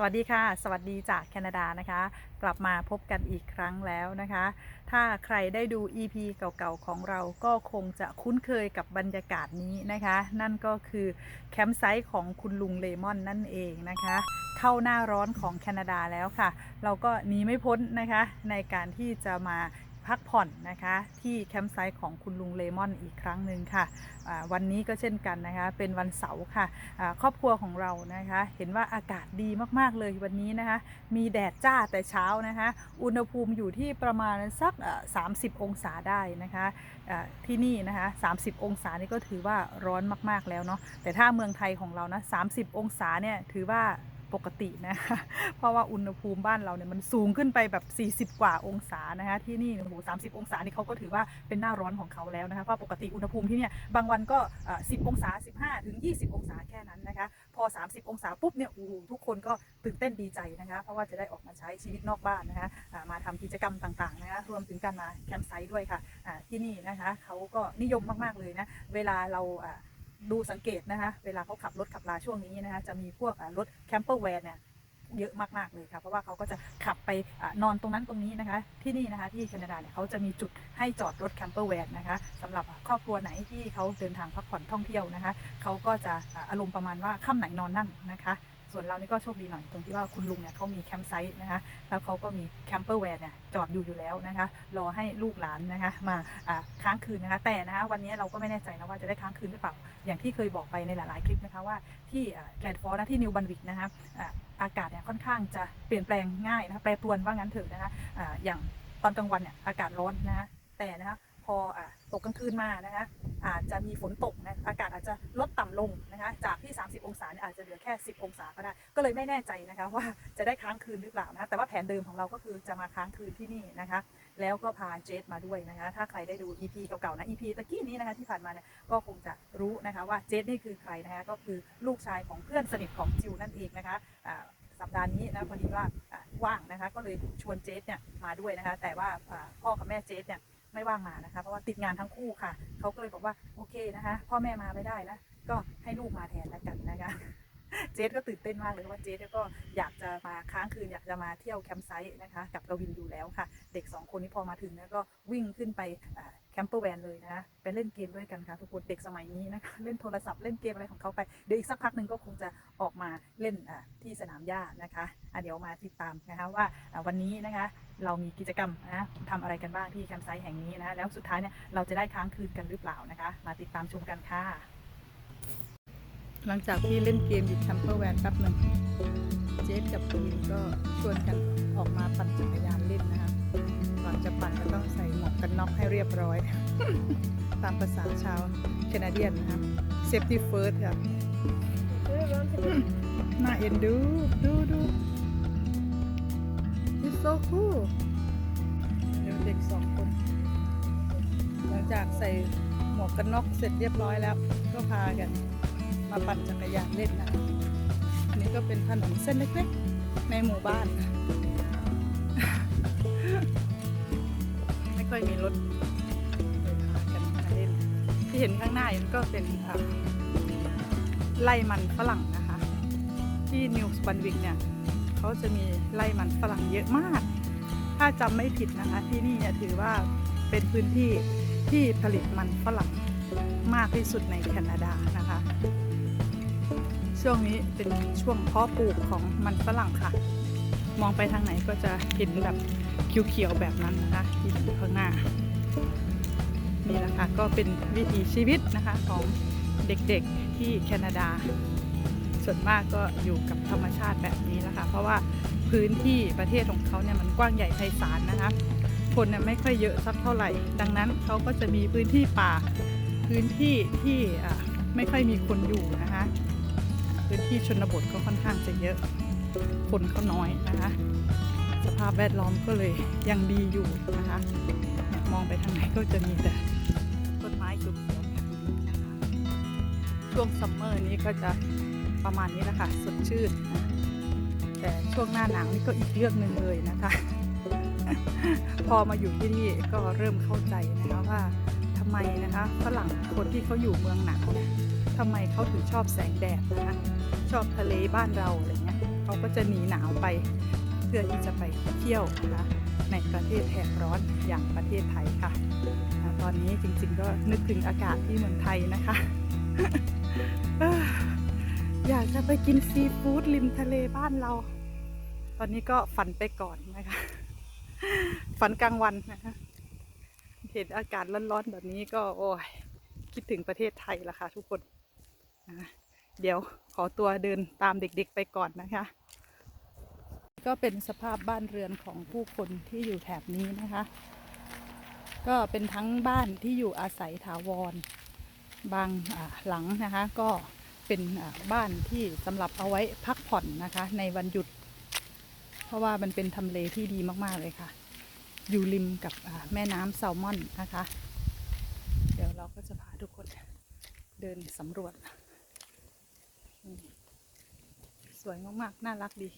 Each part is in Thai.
สวัสดีค่ะ สวัสดีจากแคนาดานะคะ กลับมาพบกันอีกครั้งแล้วนะคะ ถ้าใครได้ดู EP เก่าๆของเราก็คงจะคุ้นเคยกับบรรยากาศนี้นะคะ นั่นก็คือแคมป์ไซต์ของคุณลุงเลมอนนั่นเองนะคะ เข้าหน้าร้อนของแคนาดาแล้วค่ะ เราก็หนีไม่พ้นนะคะในการที่จะมา พักผ่อนนะคะที่แคมป์ไซต์ของคุณลุงเลมอนอีกครั้งหนึ่งค่ะวันนี้ก็เช่นกันนะคะเป็นวันเสาร์ค่ะครอบครัวของเรานะคะเห็นว่าอากาศดีมากๆเลยวันนี้นะคะมีแดดจ้าแต่เช้านะคะอุณหภูมิอยู่ที่ประมาณสัก 30 องศาได้นะคะที่นี่นะคะ30 องศานี่ก็ถือว่าร้อนมากๆแล้วเนาะแต่ถ้าเมืองไทยของเรานะ30 องศาเนี่ยถือว่า ปกตินะคะเพราะว่าอุณหภูมิบ้านเราเนี่ยมันสูงขึ้นไปแบบ 40 กว่าองศานะคะที่นี่เนี่ยโอ้โห30องศานี่เขาก็ถือว่าเป็นหน้าร้อนของเขาแล้วนะคะเพราะปกติอุณหภูมิที่เนี่ยบางวันก็เอ่อ10 องศา 15 ถึง 20 องศาแค่นั้นนะคะพอ 30 องศาปุ๊บเนี่ยโอ้โหทุกคนก็ตื่นเต้นดีใจนะคะเพราะว่าจะได้ออกมาใช้ชีวิตนอกบ้านนะคะมาทำกิจกรรมต่างๆนะคะรวมถึงการมาแคมป์ไซต์ด้วยค่ะที่นี่นะคะเขาก็นิยมมากๆเลยนะเวลาเราอ่า ดูสังเกตนะคะ เวลาเขาขับรถขับลาช่วงนี้นะคะจะมีพวกรถแคมเปอร์แวนเนี่ยเยอะมากๆเลยค่ะเพราะว่าเขาก็จะขับไปอนอนตรงนั้นตรงนี้นะคะ ที่นี่นะคะที่แคนาดาเนี่ยเขาจะมีจุดให้จอดรถแคมเปอร์แวนนะคะสำหรับครอบครัวไหนที่เขาเดินทางพักผ่อนท่องเที่ยวนะคะเขาก็จะอาอารมณ์ประมาณว่าค่ำไหนนอนนั่นนะคะ ส่วนเรานี่ก็โชคดีหน่อยตรงที่ว่าคุณลุงเนี่ยเขามีแคมป์ไซต์นะคะแล้วเขาก็มีแคมเปอร์แวนเนี่ยจอดอยู่อยู่แล้วนะคะรอให้ลูกหลานนะคะมาค้างคืนนะคะแต่นะคะวันนี้เราก็ไม่แน่ใจนะว่าจะได้ค้างคืนหรือเปล่าอย่างที่เคยบอกไปในหลาย ๆ คลิปนะคะว่าที่แกลนฟอร์นะที่นิวบันวิกนะคะอาอากาศเนี่ยค่อนข้างจะเปลี่ยนแปลงง่ายนะคะแปรปรวนว่างั้นเถอะนะคะอ่าอย่างตอนกลางวันเนี่ยอากาศร้อนนะะแต่นะคะพออ ตกกลางคืนมานะคะอาจจะมีฝนตกนะอากาศอาจจะลดต่ำลงนะคะจากที่ 30 องศาเนี่ยอาจจะเหลือแค่ 10 องศาก็ได้ ก็เลยไม่แน่ใจนะคะว่าจะได้ค้างคืนหรือเปล่านะแต่ว่าแผนเดิมของเราก็คือจะมาค้างคืนที่นี่นะคะแล้วก็พาเจสมาด้วยนะคะ ถ้าใครได้ดู EP เก่าๆนะ EP ตะกี้นี้นะคะที่ผ่านมาเนี่ยก็คงจะรู้นะคะว่าเจสนี่คือใครนะคะก็คือลูกชายของเพื่อนสนิทของจิวนั่นเองนะคะอ่าสัปดาห์นี้นะพอดีว่าว่างนะคะก็เลยชวนเจสเนี่ยมาด้วยนะคะแต่ว่าอ่าพ่อกับแม่เจสเนี่ย ไม่ว่างมานะคะ เพราะว่าติดงานทั้งคู่ค่ะ เขาก็เลยบอกว่าโอเคนะคะ พ่อแม่มาไม่ได้นะ ก็ให้ลูกมาแทนแล้วกันนะคะ เจสก็ตื่นเต้นมากเลยเพราะว่าเจสก็อยากจะมาค้างคืนอยากจะมาเที่ยวแคมป์ไซต์นะคะ กับกวินอยู่แล้วค่ะ เด็กสองคนนี้พอมาถึงเนี่ยก็วิ่งขึ้นไปแคมเปอร์แวนเลยนะคะไปเล่นเกมด้วยกันค่ะทุกคนเด็กสมัยนี้นะคะเล่นโทรศัพท์เล่นเกมอะไรของเขาไปเดี๋ยวอีกสักพักหนึ่งก็คงจะออกมา เล่นที่สนามหญ้านะคะะเดี๋ยวมาติดตามนะคะว่าวันนี้นะคะเรามีกิจกรรมนะทำอะไรกันบ้างที่แคมป์ไซต์แห่งนี้นะแล้วสุดท้ายเนี่ยเราจะได้ค้างคืนกันหรือเปล่านะคะ มาติดตามชมกันค่ะ หลังจากที่เล่นเกมอยู่แคมเปอร์แวนแป๊บหนึ่งเจสกับพีนก็ชวนกันออกมาปั่นจักรยานเล่นนะคะก่อนจะปั่นก็ต้องใส่หมวกกันน็อกให้เรียบร้อย ตามภาษาชาวแคนาเดียนนะครับ safety first ค่ะ น่าเอ็นดู ดูดู It's so cool เดี๋ยวเด็กสองคน หลังจากใส่หมวกกันน็อกเสร็จเรียบร้อยแล้ว ก็พากัน มาปั่นจักรยานเล่นนะอันนี้ก็เป็นถนนเส้นเล็กๆ ในหมู่บ้าน ไม่ค่อยมีรถเลยพากันมาเล่น ที่เห็นข้างหน้านี่ก็เป็นไล่มันฝรั่งนะ ที่นิวส์บันวิกเนี่ยเขาจะมีไร่มันฝรั่งเยอะมาก ถ้าจำไม่ผิดนะคะ ที่นี่เนี่ยถือว่าเป็นพื้นที่ที่ผลิตมันฝรั่งมากที่สุดในแคนาดานะคะ ช่วงนี้เป็นช่วงเพาะปลูกของมันฝรั่งค่ะ มองไปทางไหนก็จะเห็นแบบเขียวๆแบบนั้นนะคะที่อยู่ข้างหน้านี่แหละค่ะก็เป็นวิถีชีวิตนะคะของเด็กๆที่แคนาดา ส่วนมากก็อยู่กับธรรมชาติแบบนี้นะคะ เพราะว่าพื้นที่ประเทศของเขาเนี่ยมันกว้างใหญ่ไพศาลนะคะ คนเนี่ยไม่ค่อยเยอะสักเท่าไหร่ ดังนั้นเขาก็จะมีพื้นที่ป่า พื้นที่ที่อ่าไม่ค่อยมีคนอยู่นะคะ พื้นที่ชนบทก็ค่อนข้างจะเยอะ คนเขาน้อยนะคะ สภาพแวดล้อมก็เลยยังดีอยู่นะคะ มองไปทางไหนก็จะมีแต่ต้นไม้เขียวๆแบบนี้นะคะ ช่วงซัมเมอร์นี้ก็จะ ประมาณนี้แหละค่ะสดชื่นนะแต่ช่วงหน้าหนาวนี่ก็อีกเรื่องหนึ่งเลยนะคะ พอมาอยู่ที่นี่ก็เริ่มเข้าใจนะคะว่าทำไมนะคะฝรั่งคนที่เขาอยู่เมืองหนาวเนี่ยทำไมเขาถึงชอบแสงแดดนะคะชอบทะเลบ้านเราอะไรเงี้ยเขาก็จะหนีหนาวไปเพื่อที่จะไปเที่ยวนะคะในประเทศแถบร้อนอย่างประเทศไทยค่ะ ตอนนี้จริงๆก็นึกถึงอากาศที่เมืองไทยนะคะ อยากจะไปกินซีฟู้ดริมทะเลบ้านเรา ตอนนี้ก็ฝันไปก่อนนะคะ ฝันกลางวันนะคะเห็นอากาศร้อนๆแบบนี้ก็โอ้ยคิดถึงประเทศไทยละค่ะทุกคนนะเดี๋ยวขอตัวเดินตามเด็กๆไปก่อนนะคะ ก็เป็นสภาพบ้านเรือนของผู้คนที่อยู่แถบนี้นะคะ ก็เป็นทั้งบ้านที่อยู่อาศัยถาวร บางหลังนะคะ ก็ เป็นบ้านที่สำหรับเอาไว้พักผ่อนนะคะ ในวันหยุด เพราะว่ามันเป็นทำเลที่ดีมากๆเลยค่ะ อยู่ริมกับแม่น้ำแซลมอนนะคะ เดี๋ยวเราก็จะพาทุกคนเดินสำรวจ สวยมากๆ น่ารักดี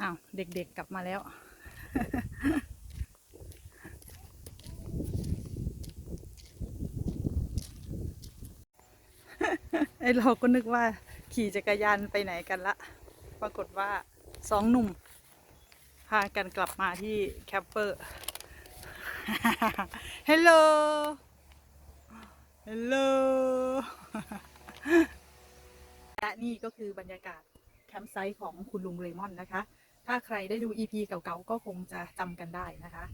อ้าว เด็กๆกลับมาแล้ว ไอเราก็นึกว่าขี่จักรยานไปไหนกันละ ปรากฏว่าสองหนุ่ม พากันกลับมาที่แคมเปอร์ฮัลโหลฮัลโหลและนี่ก็คือบรรยากาศแคมป์ไซต์ของคุณลุงเรมอนนะคะ ถ้าใครได้ดู EP เก่าๆ ก็คงจะจำกันได้นะคะ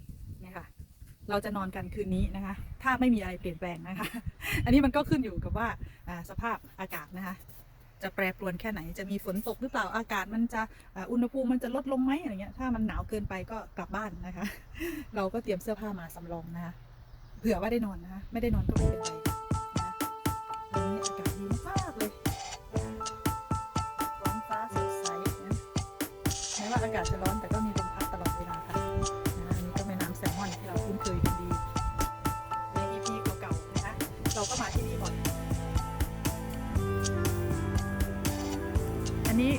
เราจะนอนกันคืนนี้นะคะ ถ้าไม่มีอะไรเปลี่ยนแปลงนะคะ อันนี้มันก็ขึ้นอยู่กับว่าสภาพอากาศนะคะ จะแปรปรวนแค่ไหนจะมีฝนตกหรือเปล่าอากาศมันจะอุณหภูมิมันจะลดลงไหมอะไรเงี้ยถ้ามันหนาวเกินไปก็กลับบ้านนะคะ เราก็เตรียมเสื้อผ้ามาสำรองนะคะเผื่อว่าได้นอนนะคะไม่ได้นอนก็ไม่เป็นไรวันนี้อากาศดีมากเลยท้องฟ้าสดใสนะแม้ว่าอากาศจะร้อน อันนี้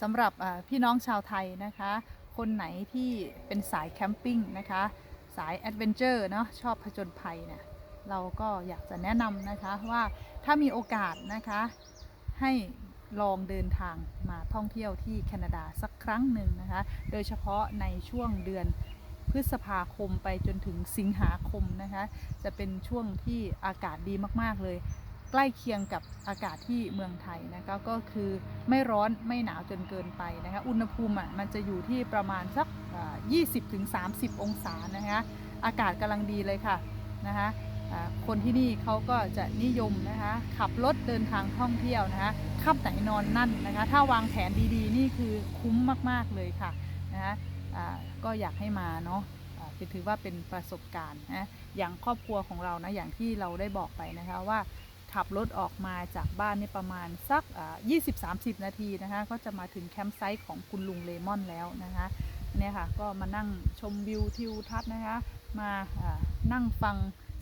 สำหรับพี่น้องชาวไทยนะคะ คนไหนที่เป็นสายแคมปิ้งนะคะ สายแอดเวนเจอร์เนาะชอบผจญภัยเนี่ยเราก็อยากจะแนะนำนะคะว่าถ้ามีโอกาสนะคะให้ลองเดินทางมาท่องเที่ยวที่แคนาดาสักครั้งหนึ่งนะคะ โดยเฉพาะในช่วงเดือนพฤษภาคมไปจนถึงสิงหาคมนะคะ จะเป็นช่วงที่อากาศดีมาก ๆ เลย ใกล้เคียงกับอากาศที่เมืองไทยนะคะก็คือไม่ร้อนไม่หนาวจนเกินไปนะคะอุณหภูมิอะมันจะอยู่ที่ประมาณสักอ่า20-30 องศานะคะอากาศกำลังดีเลยค่ะนะคะคนที่นี่เขาก็จะนิยมนะคะขับรถเดินทางท่องเที่ยวนะคะขับไหนนอนนั่นนะคะถ้าวางแผนดีๆ นี่คือคุ้มมากๆเลยค่ะนะคะก็อยากให้มาเนาะถือว่าเป็นประสบการณ์นะอย่างครอบครัวของเรานะอย่างที่เราได้บอกไปนะคะว่า ขับรถออกมาจากบ้านนี่ประมาณสักอ่า20-30 นาทีนะคะ ก็จะมาถึงแคมป์ไซต์ของคุณลุงเลมอนแล้วนะคะเนี่ยค่ะ ก็มานั่งชมวิวทิวทัศน์นะคะ มานั่งฟัง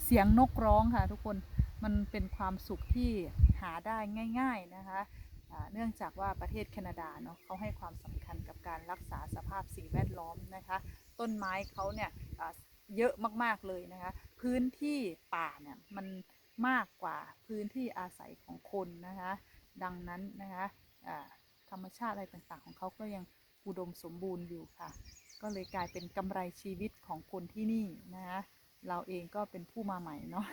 เสียงนกร้องค่ะทุกคน มันเป็นความสุขที่หาได้ง่าย ๆนะคะเนื่องจากว่าประเทศแคนาดาเนาะเขาให้ความสำคัญกับการรักษาสภาพสิ่งแวดล้อมนะคะ ต้นไม้เขาเนี่ยเยอะมากๆเลยนะคะ พื้นที่ป่าเนี่ยมัน มากกว่าพื้นที่อาศัยของคนนะคะ ดังนั้นนะคะธรรมชาติอะไรต่างๆ ของเขาก็ยังอุดมสมบูรณ์อยู่ค่ะ ก็เลยกลายเป็นกำไรชีวิตของคนที่นี่นะคะเราเองก็เป็นผู้มาใหม่เนาะ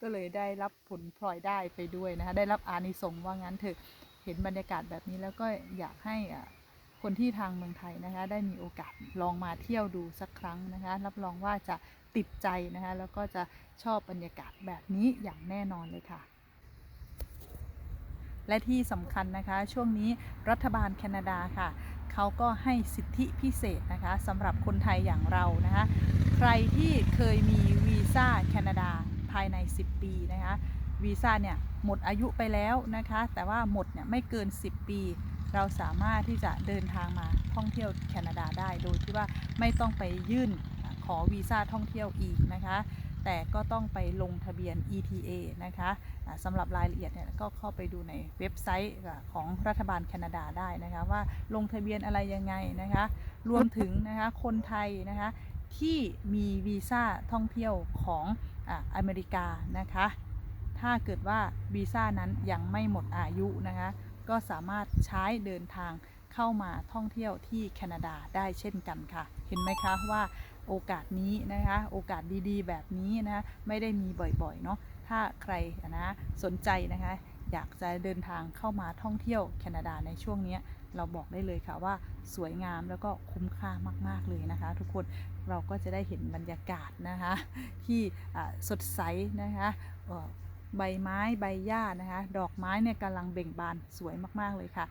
ก็เลยได้รับผลพลอยได้ไปด้วยนะคะได้รับอานิสงส์ว่างั้นเถอะเห็นบรรยากาศแบบนี้แล้วก็อยากให้คนที่ทางเมืองไทยนะคะ ได้มีโอกาสลองมาเที่ยวดูสักครั้งนะคะ รับรองว่าจะ ติดใจนะคะ แล้วก็จะชอบบรรยากาศแบบนี้อย่างแน่นอนเลยค่ะ และที่สำคัญนะคะ ช่วงนี้รัฐบาลแคนาดาค่ะเขาก็ให้สิทธิพิเศษนะคะสำหรับคนไทยอย่างเรานะคะ ใครที่เคยมีวีซ่าแคนาดาภายใน 10 ปีนะคะวีซ่าเนี่ยหมดอายุไปแล้วนะคะ แต่ว่าหมดเนี่ยไม่เกิน 10 ปี เราสามารถที่จะเดินทางมาท่องเที่ยวแคนาดาได้โดยที่ว่าไม่ต้องไปยื่น ขอวีซ่าท่องเที่ยวอีกนะคะ แต่ก็ต้องไปลงทะเบียน ETA นะคะสำหรับรายละเอียดเนี่ยก็เข้าไปดูในเว็บไซต์ของรัฐบาลแคนาดาได้นะคะ ว่าลงทะเบียนอะไรยังไงนะคะ รวมถึงนะคะคนไทยนะคะที่มีวีซ่าท่องเที่ยวของออเมริกานะคะ ถ้าเกิดว่าวีซ่านั้นยังไม่หมดอายุนะคะ ก็สามารถใช้เดินทางเข้ามาท่องเที่ยวที่แคนาดาได้เช่นกันค่ะ เห็นไหมคะว่า โอกาสนี้นะคะ โอกาสดีๆ แบบนี้นะคะไม่ได้มีบ่อยๆเนาะถ้าใครนะสนใจนะคะ อยากจะเดินทางเข้ามาท่องเที่ยวแคนาดาในช่วงนี้เราบอกได้เลยค่ะว่าสวยงามแล้วก็คุ้มค่ามาก ๆ เลยนะคะ ทุกคนเราก็จะได้เห็นบรรยากาศนะคะ ที่สดใสนะคะใบไม้ใบหญ้านะคะ ดอกไม้เนี่ยกำลังเบ่งบานสวยมาก ๆ เลยค่ะ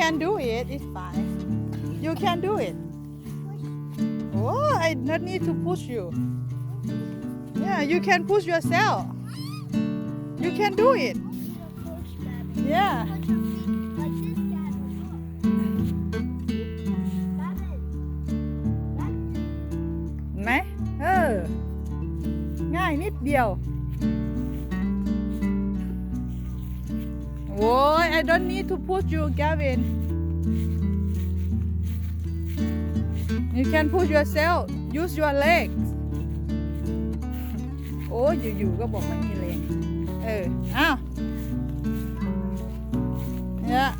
can do it. It's fine. You can do it. Oh, I don't need to push you. Yeah, you can push yourself. You can do it. Yeah. Này, ừ. Ngay nít. I don't need to push you Gavin you can push yourself use your legs โอ้ยอยู่ๆก็บอกไม่มีแรงเออ อ้าว yeah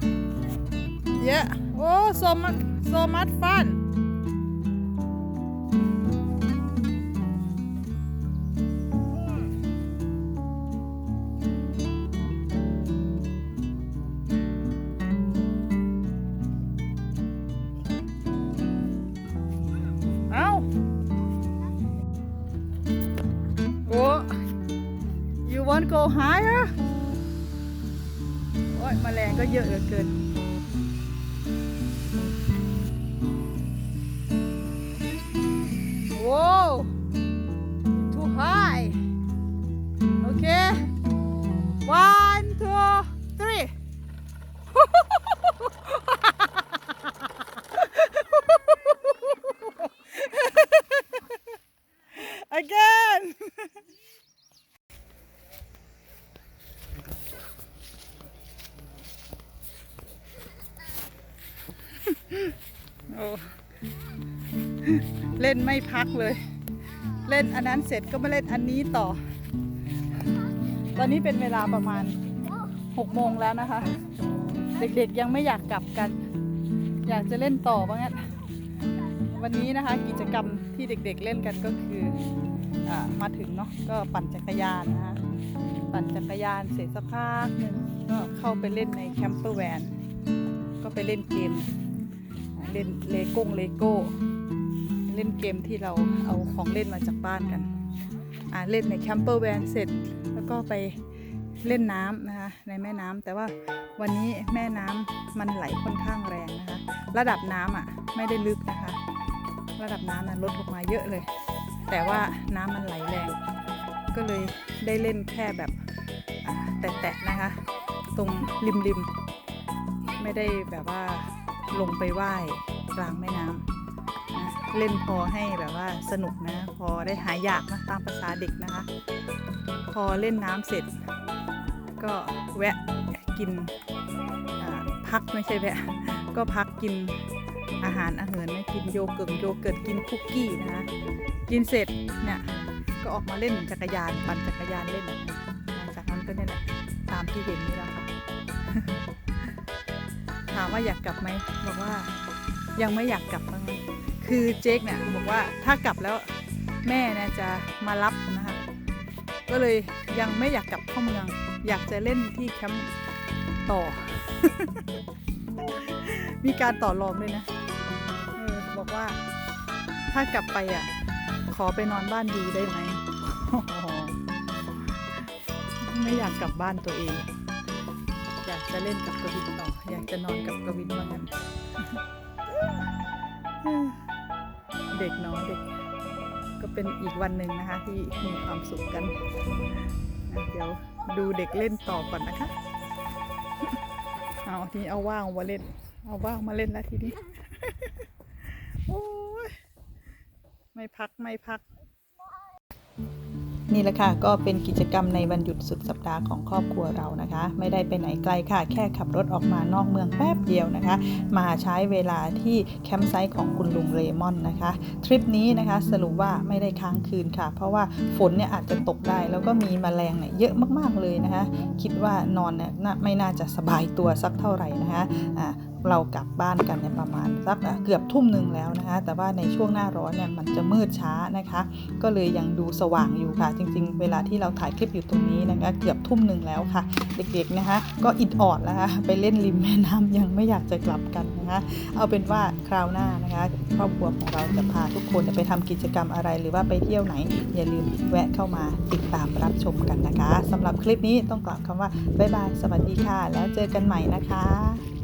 yeah โอ้ so much so much fun เยอะเหลือเกิน เล่นไม่พักเลย เล่นอันนั้นเสร็จก็มาเล่นอันนี้ต่อ ตอนนี้เป็นเวลาประมาณ6โมงแล้วนะคะ เด็กๆยังไม่อยากกลับกัน อยากจะเล่นต่อว่างั้นวันนี้นะคะกิจกรรมที่เด็กๆเล่นกันก็คืออมาถึงเนาะก็ปั่นจักรยานนะคะปั่นจักรยานเสร็จสักพักหนึ่งก็เข้าไปเล่นในแคมเปอร์แวนก็ไปเล่นเกม เล่นเลโก้เลโก้ เล่นเกมที่เราเอาของเล่นมาจากบ้านกัน อ่าเล่นในแคมเปอร์แวนเสร็จ แล้วก็ไปเล่นน้ำนะคะในแม่น้ำแต่ว่าวันนี้แม่น้ำมันไหลค่อนข้างแรงนะคะ ระดับน้ำอะไม่ได้ลึกนะคะ ระดับน้ำนั้นลดลงมาเยอะเลย แต่ว่าน้ำมันไหลแรง ก็เลยได้เล่นแค่แบบแตะๆนะคะ ตรงริมๆ ไม่ได้แบบว่า ลงไปไหว้กลางแม่น้ำนะเล่นพอให้แบบว่าสนุกนะ พอได้หายอยากนะตามภาษาเด็กนะคะ พอเล่นน้ำเสร็จ ก็แวะกินอ่าพักไม่ใช่แวะก็พักกินอาหารอาหารนะกินโยเกิร์ตโยเกิร์ตกินคุกกี้นะคะกินเสร็จเนี่ยก็ออกมาเล่นจักรยานปั่นจักรยานเล่นหลังจากนั้นก็เนี่ยแหละตามที่เห็นนี่แหละค่ะ ว่าอยากกลับไหมบอกว่ายังไม่อยากกลับว่างั้นคือเจ๊กเนี่ยบอกว่าถ้ากลับแล้วแม่เนี่ยจะมารับนะคะก็เลยยังไม่อยากกลับเข้าเมือง อยากจะเล่นที่แคมป์ต่อ มีการต่อรองด้วยนะเออบอกว่าถ้ากลับไปอะ ขอไปนอนบ้านดีได้ไหมไม่อยากกลับบ้านตัวเอง จะเล่นกับกวินต่อ อยากจะนอนกับกวินว่างั้นเด็กเนาะเด็ก ก็เป็นอีกวันหนึ่งนะคะ ที่มีความสุขกัน เดี๋ยวดูเด็กเล่นต่อก่อนนะคะ เอาทีนี้เอาว่างมาเล่น เอาว่างมาเล่นแล้วทีนี้ โอ้ยไม่พักไม่พัก นี่แหละค่ะ ก็เป็นกิจกรรมในวันหยุดสุดสัปดาห์ของครอบครัวเรานะคะ ไม่ได้ไปไหนไกลค่ะ แค่ขับรถออกมานอกเมืองแป๊บเดียวนะคะ มาใช้เวลาที่แคมป์ไซต์ของคุณลุงเรมอนนะคะ ทริปนี้นะคะสรุปว่าไม่ได้ค้างคืนค่ะ เพราะว่าฝนเนี่ยอาจจะตกได้ แล้วก็มีแมลงเนี่ยเยอะมากๆเลยนะคะ คิดว่านอนเนี่ยไม่น่าจะสบายตัวสักเท่าไหร่นะคะอ่า เรากลับบ้านกันเนี่ยประมาณสักเกือบทุ่มหนึ่งแล้วนะคะ แต่ว่าในช่วงหน้าร้อนเนี่ยมันจะมืดช้านะคะ ก็เลยยังดูสว่างอยู่ค่ะ จริง ๆ เวลาที่เราถ่ายคลิปอยู่ตรงนี้นะคะ เกือบทุ่มหนึ่งแล้วค่ะ เด็กๆนะคะ ก็อิดออดแล้วค่ะไปเล่นริมแม่น้ำยังไม่อยากจะกลับกันนะคะ เอาเป็นว่าคราวหน้านะคะครอบครัวของเราจะพาทุกคนไปทำกิจกรรมอะไร หรือว่าไปเที่ยวไหน อย่าลืมแวะเข้ามาติดตามรับชมกันนะคะสำหรับคลิปนี้ต้องกล่าวคำว่าบ๊ายบายสวัสดีค่ะ แล้วเจอกันใหม่นะคะ